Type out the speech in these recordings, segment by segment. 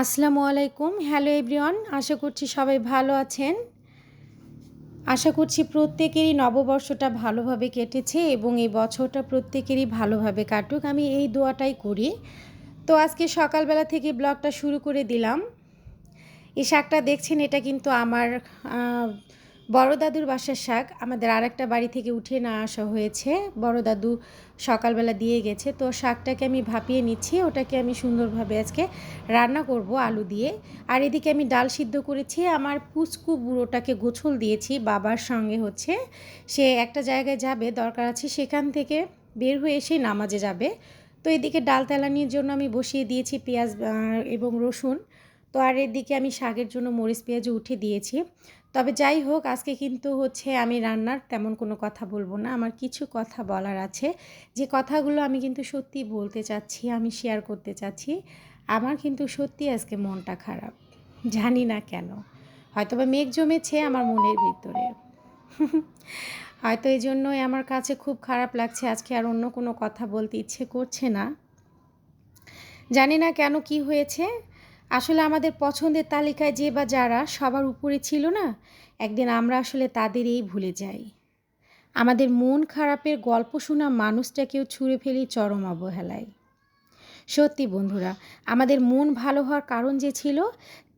আসসালামু আলাইকুম। Hello everyone আশা করছি সবাই ভালো আছেন। আশা করছি প্রত্যেকেরই নববর্ষটা ভালোভাবে কেটেছে এবং এই বছরটা প্রত্যেকেরই ভালোভাবে কাটুক। আমি এই দোয়াটাই করি। তো আজকে সকালবেলা থেকে ব্লগটা শুরু করে দিলাম। এই শাকটা দেখছেন, এটা কিন্তু আমার বড় দাদুর বাসার শাক আমাদের আর একটা বাড়ি থেকে উঠিয়ে না আসা হয়েছে। বড় দাদু সকালবেলা দিয়ে গেছে, তো শাকটাকে আমি ভাপিয়ে নিচ্ছি, ওটাকে আমি সুন্দরভাবে আজকে রান্না করব আলু দিয়ে। আর এদিকে আমি ডাল সিদ্ধ করেছি, আমার পুচকু বুড়োটাকে গোছল দিয়েছি, বাবার সঙ্গে হচ্ছে। সে একটা জায়গায় যাবে, দরকার আছে সেখান থেকে বের হয়ে এসে নামাজে যাবে। তো এদিকে ডাল তেলানির জন্য আমি বসিয়ে দিয়েছি পেঁয়াজ এবং রসুন। তো আর এদিকে আমি শাকের জন্য মরিচ, পেঁয়াজ উঠে দিয়েছি। তবে যাই হোক, আজকে কিন্তু হচ্ছে আমি রান্নার তেমন কোনো কথা বলব না। আমার কিছু কথা বলার আছে। যে কথাগুলো আমি কিন্তু সত্যি বলতে চাচ্ছি, আমি শেয়ার করতে চাচ্ছি, আমার কিন্তু সত্যি আজকে মনটা খারাপ। জানি না কেন। হয়তো বা মেঘ জমেছে আমার মনের ভিতরে। হয়তো এই জন্যই আমার কাছে খুব খারাপ লাগছে, আজকে আর অন্য কোনো কথা বলতে ইচ্ছে করছে না। জানি না কেন কি হয়েছে। আসলে আমাদের পছন্দের তালিকায় যে বা যারা সবার উপরে ছিল না, একদিন আমরা আসলে তাদের এই ভুলে যাই। আমাদের মন খারাপের গল্প শোনা মানুষটাকেও ছুঁড়ে ফেলি চরম অবহেলায়। সত্যি বন্ধুরা, আমাদের মন ভালো হওয়ার কারণ যে ছিল,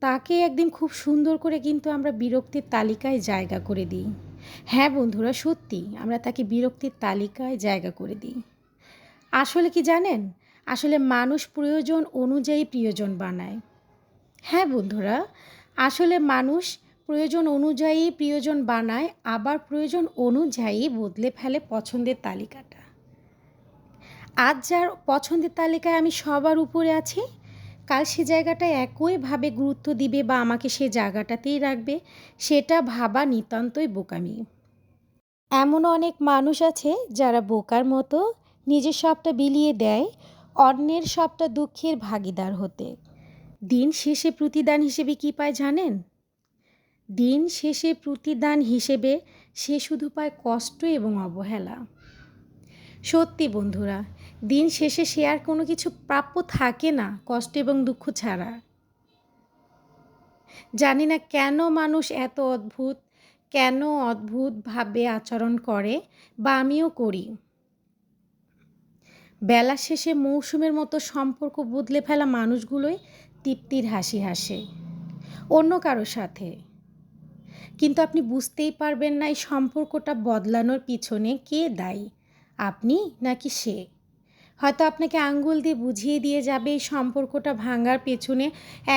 তাকে একদিন খুব সুন্দর করে কিন্তু আমরা বিরক্তির তালিকায় জায়গা করে দিই। হ্যাঁ বন্ধুরা, সত্যি, আমরা তাকে বিরক্তির তালিকায় জায়গা করে দিই। আসলে কি জানেন? আসলে মানুষ প্রয়োজন অনুযায়ী প্রিয়জন বানায়। হ্যাঁ বন্ধুরা, আসলে মানুষ প্রয়োজন অনুযায়ী প্রিয়জন বানায়, আবার প্রয়োজন অনুযায়ী বদলে ফেলে পছন্দের তালিকাটা। আজ যার পছন্দের তালিকায় আমি সবার উপরে আছি, কাল সে জায়গাটা একইভাবে গুরুত্ব দিবে বা আমাকে সে জায়গাটাতেই রাখবে, সেটা ভাবা নিতান্তই বোকামি। এমন অনেক মানুষ আছে যারা বোকার মতো নিজের সবটা বিলিয়ে দেয়, অন্যের সবটা দুঃখের ভাগিদার হতে। দিন শেষে প্রতিদান হিসেবে কি পায় জানেন? দিন শেষে প্রতিদান হিসেবে সে শুধু পায় কষ্ট এবং অবহেলা। সত্যি বন্ধুরা, দিন শেষে সে আর কোনো কিছু প্রাপ্য থাকে না, কষ্ট এবং দুঃখ ছাড়া। জানি না কেন মানুষ এত অদ্ভুত, কেন অদ্ভুতভাবে আচরণ করে বা আমিও করি। বেলা শেষে মৌসুমের মতো সম্পর্ক বদলে ফেলা মানুষগুলোই তৃপ্তির হাসি হাসে, অন্য কারও সাথে। কিন্তু আপনি বুঝতেই পারবেন না এই সম্পর্কটা বদলানোর পিছনে কে দায়ী, আপনি নাকি সে। হয়তো আপনাকে আঙ্গুল দিয়ে বুঝিয়ে দিয়ে যাবে এই সম্পর্কটা ভাঙার পেছনে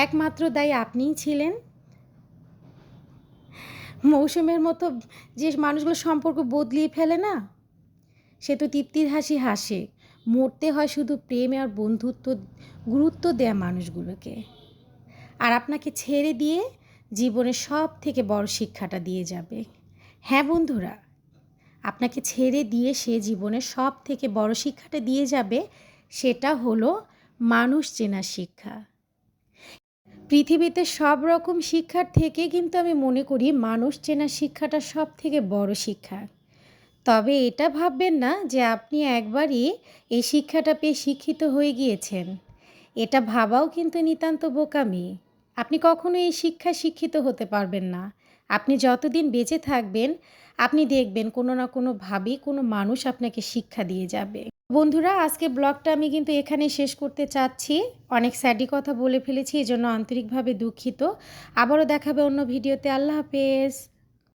একমাত্র দায়ী আপনিই ছিলেন। মৌসুমের মতো যে মানুষগুলো সম্পর্ক বদলিয়ে ফেলে না, সে তো তৃপ্তির হাসি হাসে। মরতে হয় শুধু প্রেম আর বন্ধুত্ব, গুরুত্ব দেয়া মানুষগুলোকে। আর আপনাকে ছেড়ে দিয়ে জীবনের সব থেকে বড় শিক্ষাটা দিয়ে যাবে। হ্যাঁ বন্ধুরা, আপনাকে ছেড়ে দিয়ে সে জীবনের সব থেকে বড় শিক্ষাটা দিয়ে যাবে সেটা হলো মানুষ চেনার শিক্ষা। পৃথিবীতে সব রকম শিক্ষার থেকে কিন্তু আমি মনে করি মানুষ চেনার শিক্ষাটা সব থেকে বড় শিক্ষা। তবে এটা ভাববেন না যে আপনি একবারই এই শিক্ষাটা পেয়ে শিক্ষিত হয়ে গিয়েছেন। এটা ভাবাও কিন্তু নিতান্ত বোকামি। আপনি কখনো এই শিক্ষায় শিক্ষিত হতে পারবেন না। আপনি যতদিন বেঁচে থাকবেন, আপনি দেখবেন কোনো না কোনোভাবেই কোনো মানুষ আপনাকে শিক্ষা দিয়ে যাবে। বন্ধুরা, আজকে ব্লগটা আমি কিন্তু এখানে শেষ করতে চাচ্ছি। অনেক স্যাডি কথা বলে ফেলেছি এই জন্য আন্তরিকভাবে দুঃখিত। আবারও দেখাবে অন্য ভিডিওতে। আল্লাহ হাফেজ।